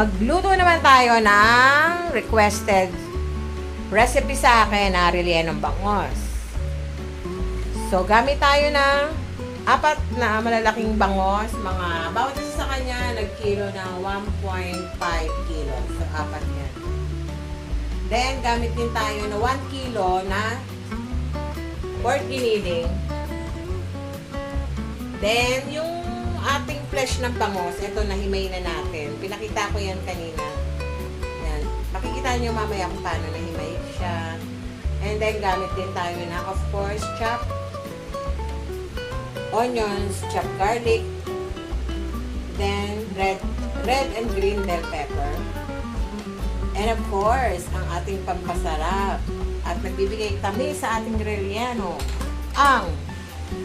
Magluto naman tayo ng requested recipe sa akin na ng bangos. So, gamit tayo ng apat na malalaking bangos. Mga, bawat isa sa kanya, nagkilo ng 1.5 kilo. So, apat yan. Then, gamit din tayo ng 1 kilo na pork giniling. Then, yung ating flesh ng bangos, ito, nahimay na natin. Pinakita ko yan kanina. Yan. Makikita nyo mamaya kung paano nahimay siya. And then, gamit din tayo ng, of course, chopped onions, chopped garlic, then red, red and green bell pepper. And of course, ang ating pampasarap at nagbibigay kami sa ating grillano, ang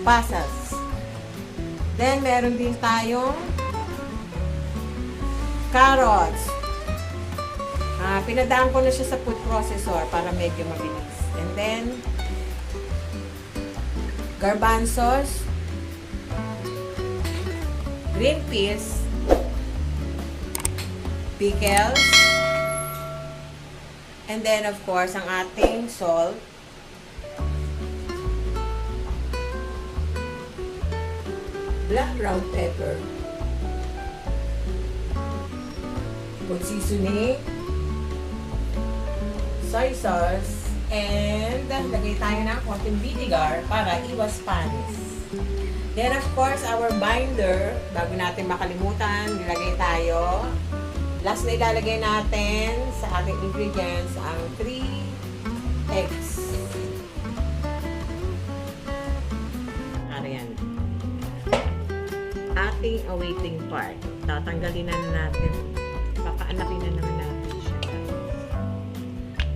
pasas. Then, meron din tayong carrots. Ah, pinadaan ko na siya sa food processor para medyo mabilis. And then, garbanzos, green peas, pickles, and then of course, ang ating salt, black ground pepper, seasoning, soy sauce, and lagay tayo ng konting vinegar para iwas panis. Then of course, our binder, bago natin makalimutan, nilagay tayo. Last na ilalagay natin sa ating ingredients ang 3 eggs. Ating awaiting part. Tatanggalin na natin. Papaanakin na naman natin siya.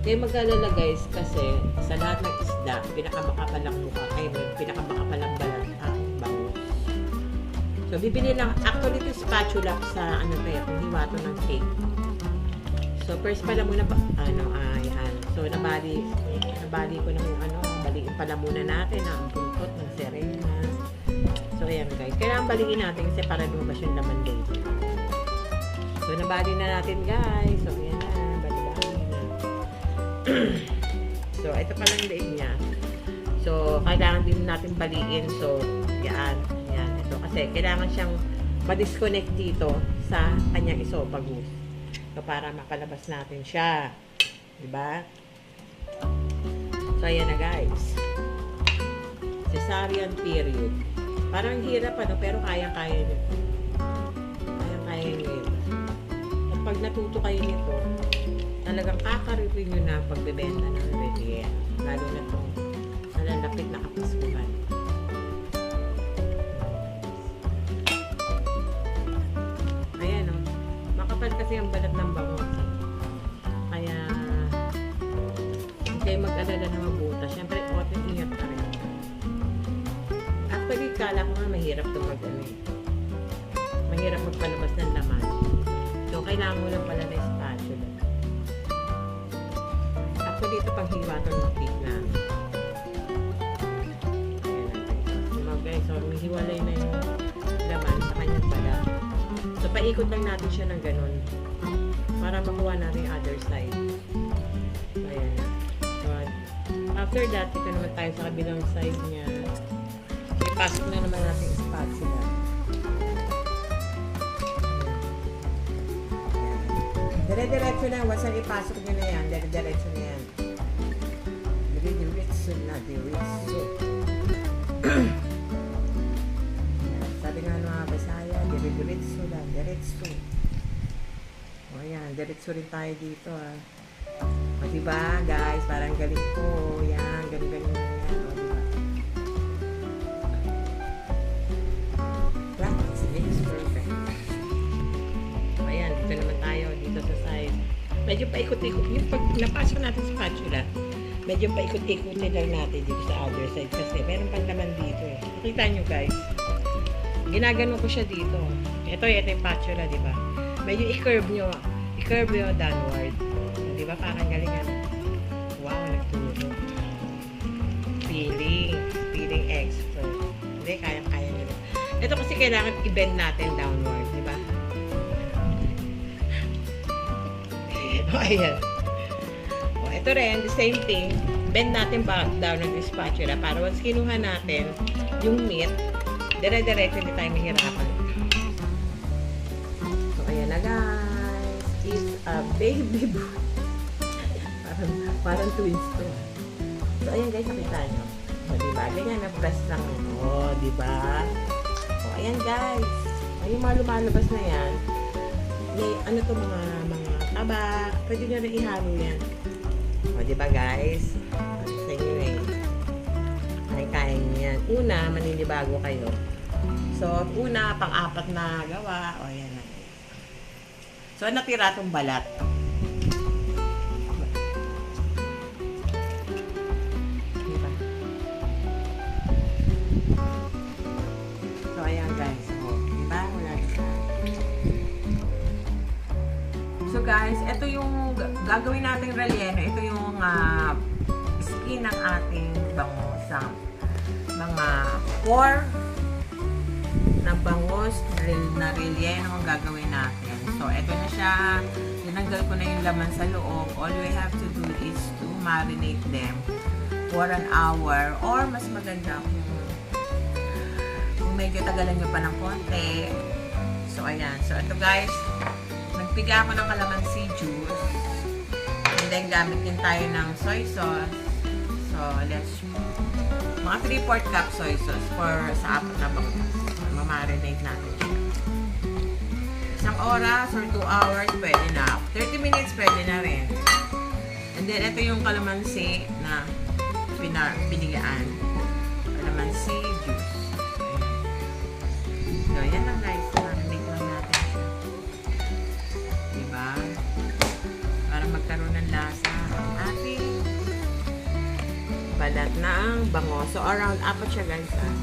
Kaya mag-alala guys kasi sa lahat ng isda, pinakamakapalang mukha, ay pinakamakapalang balat ang bangus. So, bibili lang, actually ito spatula sa ano to eh, hiwato ng cake. So, first pala muna, ano, ayan. So, nabali, nabali ko na yung ano, baliin pala muna natin ang buntot ng serena. So, ayan guys. Kailangan baliin natin kasi para lumabas yung laman dito. So, nabali na natin guys. So, ayan na. Bali-bali na. so, ito pa lang liit niya. So, kailangan din natin baliin. So, yan. Yan. Ito. Kasi, kailangan siyang ma-disconnect dito sa kanyang esophagus. So, para makalabas natin siya. Diba? So, ayan na guys. Cesarean period. Parang hirap ano, pero kaya-kaya nyo. Kaya-kaya nyo yun. At pag natuto kayo nito, talagang kakaripin nyo na pagbebenta ng Riviera. Lalo na itong nalalapit na kapaskuhan. Ayan o. Makapal kasi ang balat ng bangus. Kaya, hindi kayo mag-alala na mabuta. Siyempre, open ingat ka rin. Actually, kala ko nga mahirap ito mag ano eh. Mahirap magpalabas ng laman. So, kailangan mo lang pala na spatula. Actually, ito pang hiwaton ng cake na. So, guys, so, hiwalay na yung laman sa kanyang balat. So, paikot lang natin siya ng ganun. Para makuha natin yung other side. So, ayan. So, after that, ito naman tayo sa kabilang side niya. Ipasok na naman natin yung spatula. Dire-diretso na. Once na ipasok nyo na yan, dire-diretso na yan. Dire-diretso na, diretso. Sabi nga ng mga Bisaya, dire-diretso lang, diretso. O yan, diretso rin tayo dito ah. O diba guys, parang galing ko. Yan, galing-galing Medyo paikot-ikot. Yung pag napasok natin sa spatula, medyo paikot-ikotin lang natin dito sa other side kasi meron pang laman dito eh. Nakita nyo guys. Ginagano ko siya dito. Ito, ito yung spatula, di ba? Medyo i-curve nyo. I-curve nyo downward. Di ba? Parang galingan. Wow, nagturo. Feeling. Feeling expert. Hindi, kaya-kaya nyo. Ito kasi kailangan i-bend natin downward, ayan. O, ito rin, the same thing. Bend natin back down ng spatula para once kinuha natin yung meat, dire-diretso hindi tayo mahirapan. So, ayan na guys. It's a baby boo. parang, parang twins to. So, ayan guys, nakita nyo. O, diba? Ganyan na press lang. O, diba? O, ayan guys. Ay, yung na yan, may ano to mga mga taba. Pwede nyo rin ihalo yan. O, diba guys? Ano sa inyo eh. Ay, kaya nyo yan. Una, maninibago kayo. So, una, pang-apat na gawa. O, ayan na. So, natira tong balat. Ito yung ga- gagawin nating relleno. Ito yung ah, skin ng ating bangus. mga 4 na bangus na relleno ang gagawin natin. So, ito na siya. Tinanggal ko na yung laman sa loob. All we have to do is to marinate them for an hour or mas maganda kung kung medyo tagalan nyo pa ng konti. So, ayan. So, ito guys, nagpiga ako ng calamansi juice. And then, gamit din tayo ng soy sauce. So, let's mga 3-4 cup soy sauce for sa apat na bangus. Mamarinate natin siya. Isang oras or 2 hours, pwede na. 30 minutes, pwede na rin. And then, ito yung calamansi na pinigaan. Balat na ang bango. So, around apat siya guys. Ah.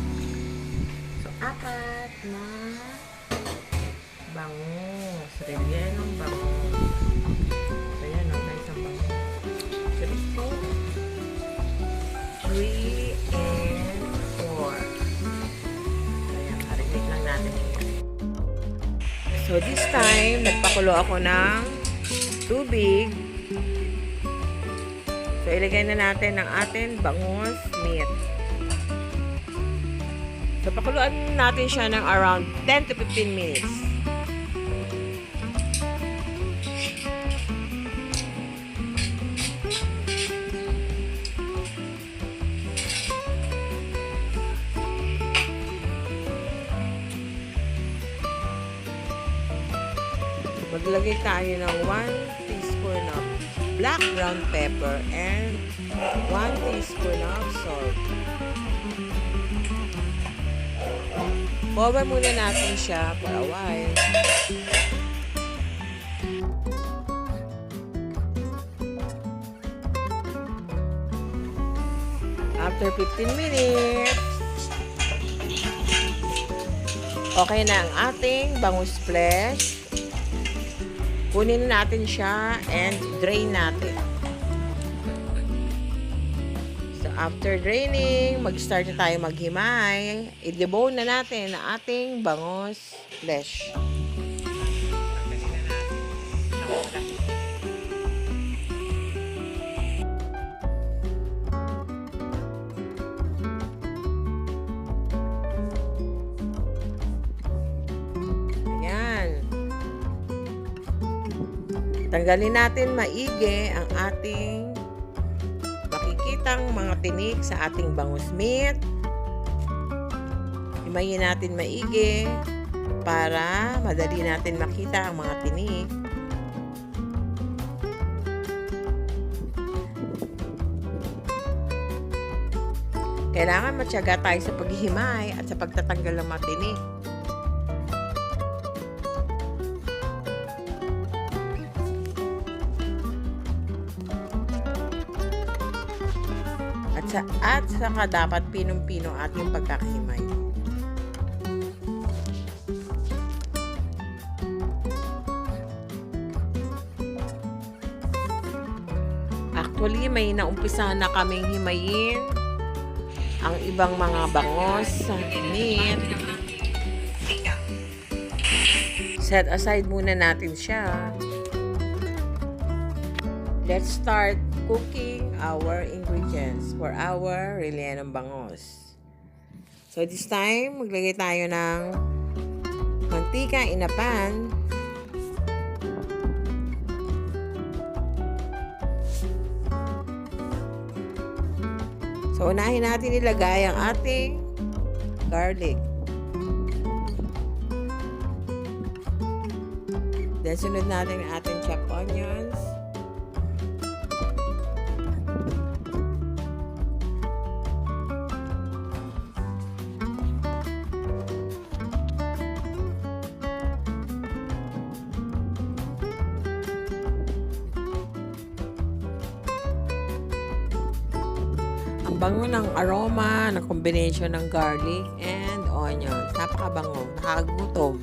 So, apat na bangus. Rellenong bangus. So, yan o guys ang bangus. So, let's. Three and four. So, yan. Marinate lang natin. So, this time, nagpakulo ako ng tubig. So, ilagay na natin ang ating bangus meat. So, pakuluan natin siya ng around 10 to 15 minutes. Maglagay tayo ng 1 teaspoon of black ground pepper and 1 teaspoon of salt. Cover muna natin siya for a while. After 15 minutes, okay na ang ating bangus flesh. Kunin natin siya and drain natin. So, after draining, mag-start na tayo maghimay. I-debone na natin ang ating bangus flesh. Tanggalin natin maigi ang ating makikitang mga tinik sa ating bangus meat. Himayin natin maigi para madali natin makita ang mga tinik. Kailangan matyaga tayo sa paghihimay at sa pagtatanggal ng mga tinik. At sa at saka dapat pinong-pino ating pagkakahimay. Actually, may naumpisa na kaming himayin ang ibang mga bangos sa meat. Set aside muna natin siya. Let's start cooking our ingredients for our rellenong bangos. So this time, maglagay tayo ng mantika in a pan. So unahin natin ilagay ang ating garlic. Then sunod natin ang ating chopped onions. Ang bango ng aroma, ng combination ng garlic and onions. Napakabango. Nakakagutom.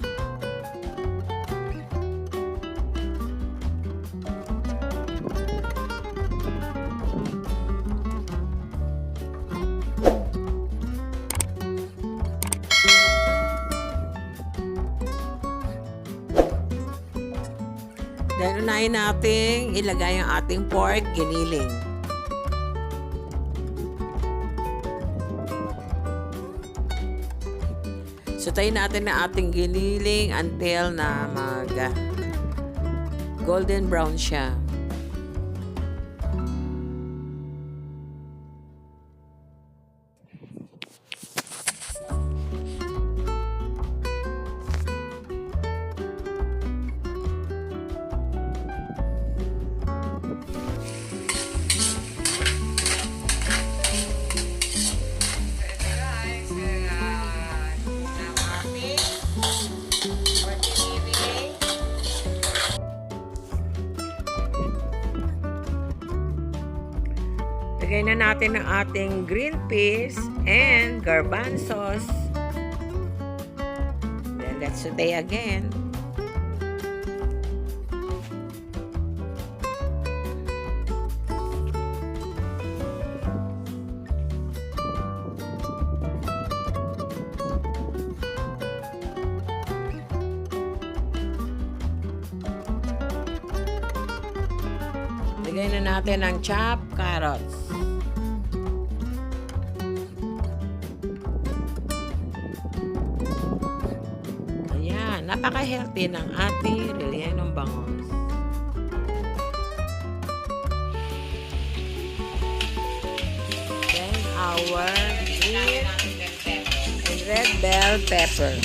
Then, unahin natin ilagay ang ating pork giniling. Sutayin natin na ating giniling until na mag ah, golden brown siya. Natin ang ating green peas and garbanzos. Then let's saute again. Lagay na natin ang chopped carrots. Napaka-healthy ng ating rellenong bangos. Then our green and red bell pepper.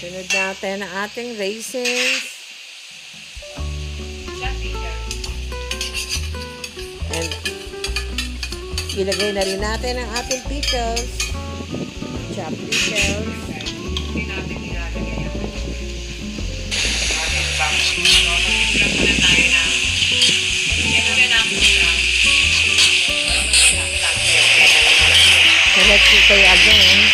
Sunod natin ang ating raisins. Ilagay na rin natin ang ating pickles. Chopped pickles. So let's saute again.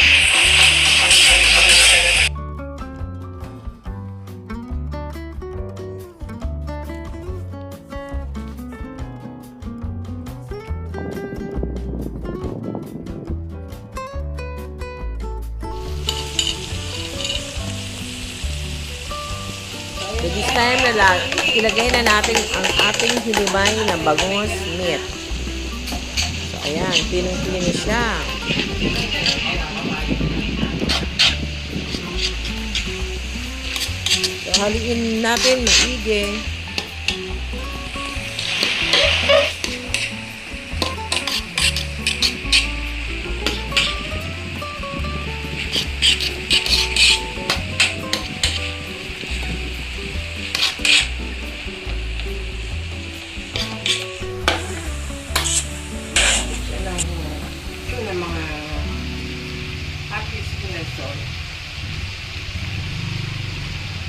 So this time na lang, ilagay na natin ang ating hinimay na bagong meat. So ayan, pining-pini siya. So haliin natin maigi.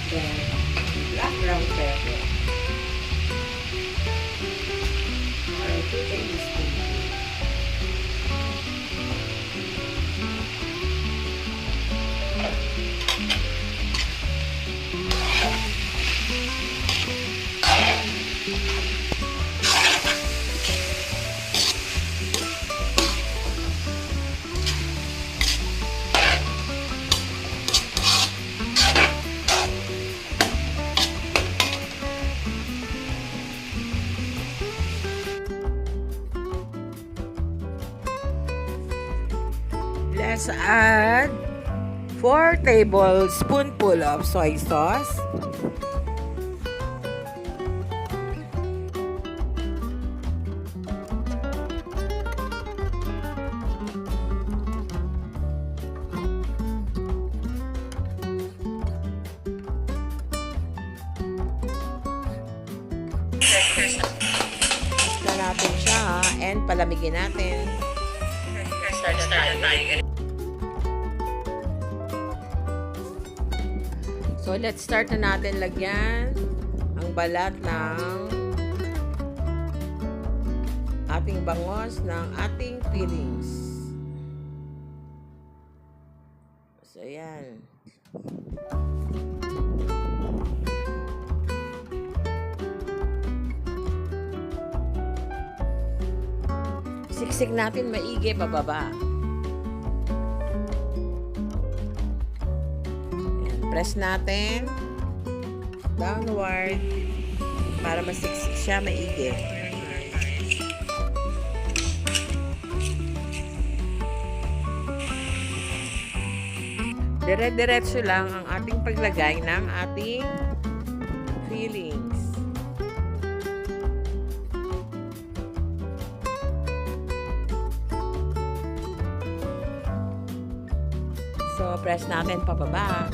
Then, black brown pepper. Or two tablespoons. Tablespoonful of soy sauce. na natin siya ha, and palamigin natin. Start na tayo. So, let's start na natin lagyan ang balat ng ating bangos ng ating fillings. So, yan. Siksik natin maigi pababa. Press natin downward para masiksik siya maigi. Dire-diretso lang ang ating paglagay ng ating fillings. So, press natin pababa.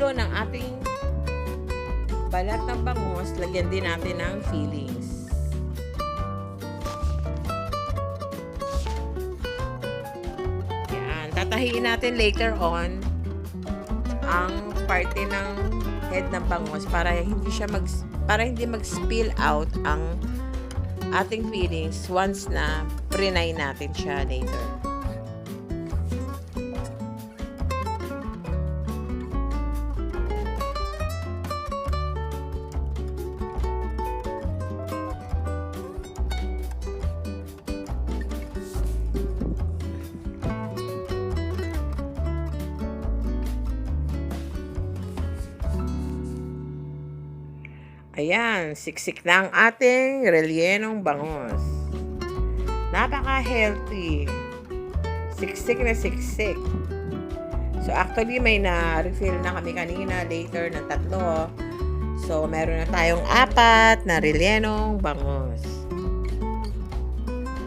Ulo ng ating balat ng bangus, lagyan din natin ng fillings. Yan. Tatahiin natin later on ang parte ng head ng bangus para hindi siya mag para hindi mag-spill out ang ating fillings once na prinay natin siya later. Siksik na ang ating relyenong bangos. Napaka-healthy. Siksik na siksik. So, actually, may na-refill na kami kanina later ng tatlo. So, meron na tayong apat na relyenong bangos.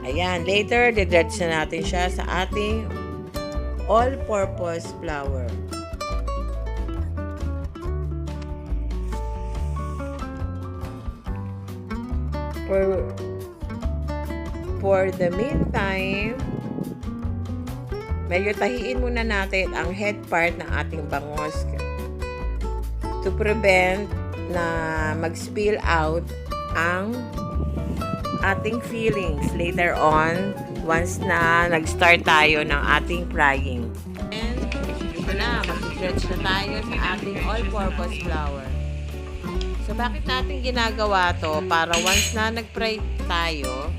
Ayan, later, didretch na natin siya sa ating all-purpose flour. For for the meantime, medyo tahiin muna natin ang head part ng ating bangos to prevent na mag-spill out ang ating fillings later on once na nag-start tayo ng ating frying. And ito na, mag-stretch na tayo sa ating all-purpose flour. So, bakit natin ginagawa to? Para once na nag-fry tayo,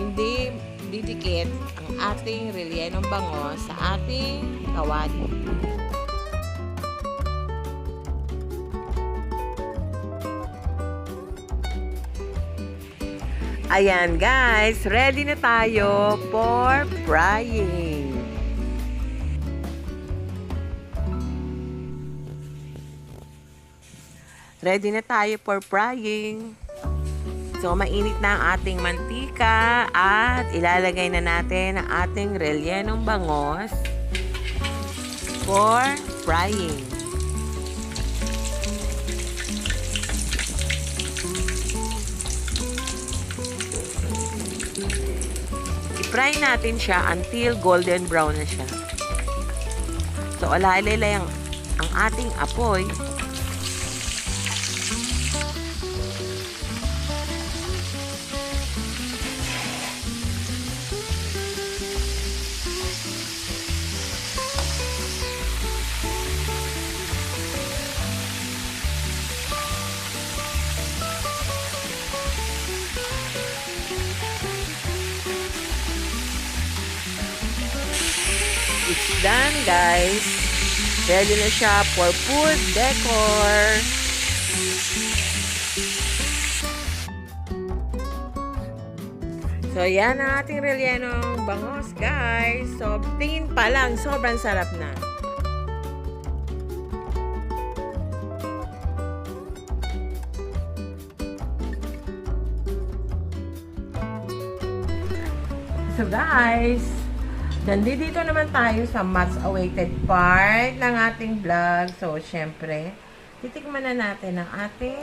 hindi didikit ang ating relyenong bango sa ating kawali. Ayan guys, ready na tayo for frying. Ready na tayo for frying. So, mainit na ang ating mantika at ilalagay na natin ang ating rellenong bangos for frying. I-fry natin siya until golden brown na siya. So, alalay ang, ang ating apoy It's done, guys. Ready na siya for food decor. So, yan ang ating rellenong bangos, guys. So, tingin pa lang, sobrang sarap na. So, guys, Nandito naman tayo sa much awaited part ng ating vlog. So, syempre, titikman na natin ang ating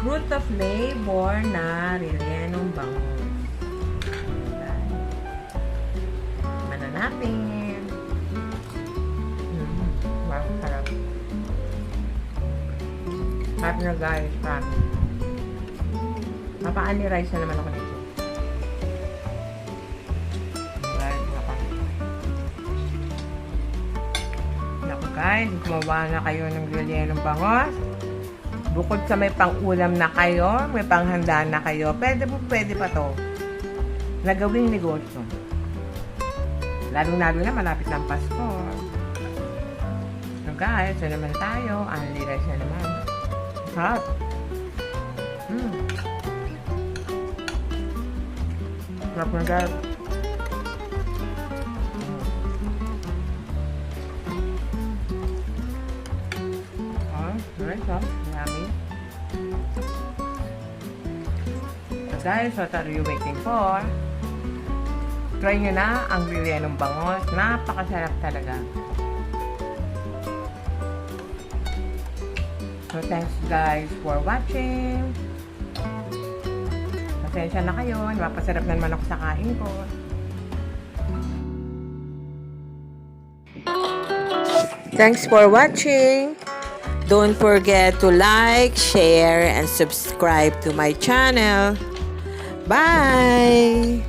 fruit of labor na rellenong bangus. Tikman na natin. Mm, wow, sarap. Sarap na guys, sarap. Mapaani rice na naman ako dito. Guys, gumawa na kayo ng rellenong bangos. Bukod sa may pang-ulam na kayo, may panghanda na kayo, pwede po, pwede pa to. Nagawing negosyo. Lalong-lalo na, malapit ng Pasko. So guys, so naman tayo. Only rice na naman. Sarap. Mm. Sarap na guys. Huh? Yummy. So guys, what are you waiting for? Try nyo na ang ng bangos. Napakasarap talaga. So thanks guys for watching. Pasensya na kayo. Napasarap na naman ako sa kain ko. Thanks for watching. Don't forget to like, share, and subscribe to my channel. Bye!